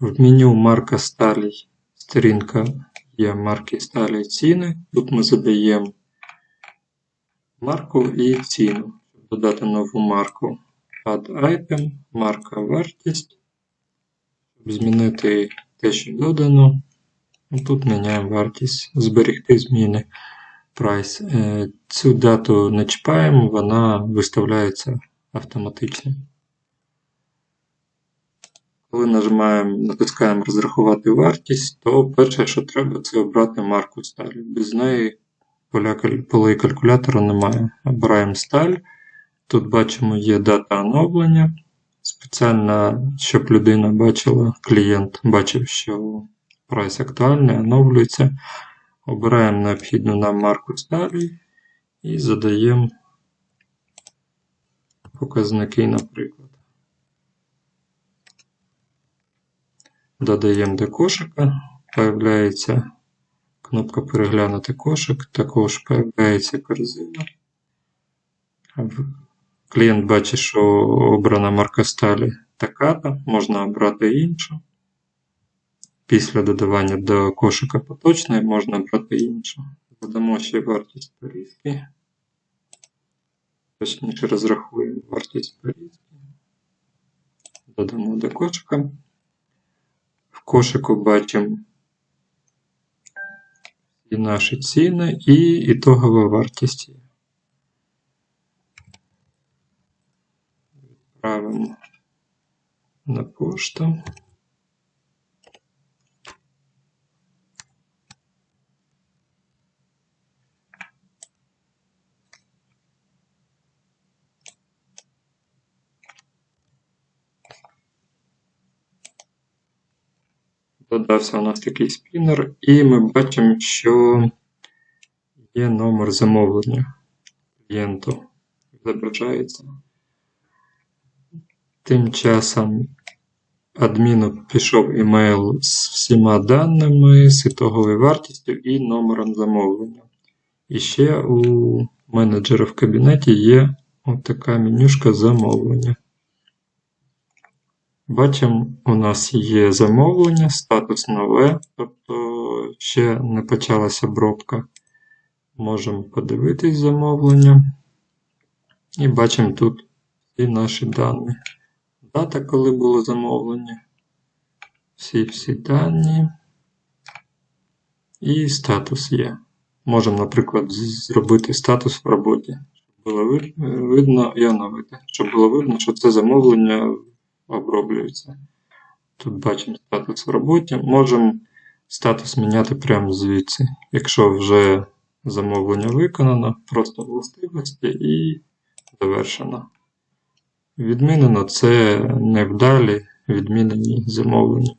В меню марка сталій сторінка є марки сталі ціни. Тут ми задаємо марку і ціну. Щоб додати нову марку Add Item, марка вартість. Щоб змінити те, що додано. Тут міняємо вартість, зберегти зміни. Price. Е, Цю дату не чіпаємо, вона виставляється автоматично. Коли нажимаємо, натискаємо розрахувати вартість, то перше, що треба, це обрати марку сталі. Без неї полей калькулятора немає. Обираємо сталь. Тут бачимо, є дата оновлення. Спеціально, щоб людина бачила, клієнт бачив, що прайс актуальний, оновлюється. Обираємо необхідну нам марку сталі і задаємо показники, наприклад. Додаємо до кошика, появляється кнопка переглянути кошик, також появляється корзина. Клієнт бачить, що обрана марка сталі така-то, можна обрати іншу. Після додавання до кошика поточної можна обрати іншу. Додамо ще вартість порізки. Точніше розрахуємо вартість порізки. Додамо до кошика. Кошику бачимо і наші ціни, і ітогова вартість. Відправимо на пошту. Додався у нас такий спінер, і ми бачимо, що є номер замовлення клієнту. Відображається. Тим часом адміну пішов емейл з всіма даними, з ітоговою вартістю і номером замовлення. І ще у менеджера в кабінеті є така менюшка замовлення. Бачимо, у нас є замовлення, статус нове, тобто ще не почалася обробка. Можемо подивитись замовлення. І бачимо тут всі наші дані. Дата, коли було замовлення. Всі-всі дані. І статус є. Можемо, наприклад, зробити статус в роботі, щоб було видно і оновити, щоб було видно, що це замовлення оброблюється. Тут бачимо статус в роботі. Можемо статус міняти прямо звідси. Якщо вже замовлення виконано, просто властивості і завершено. Відмінено це невдалі відмінені замовлення.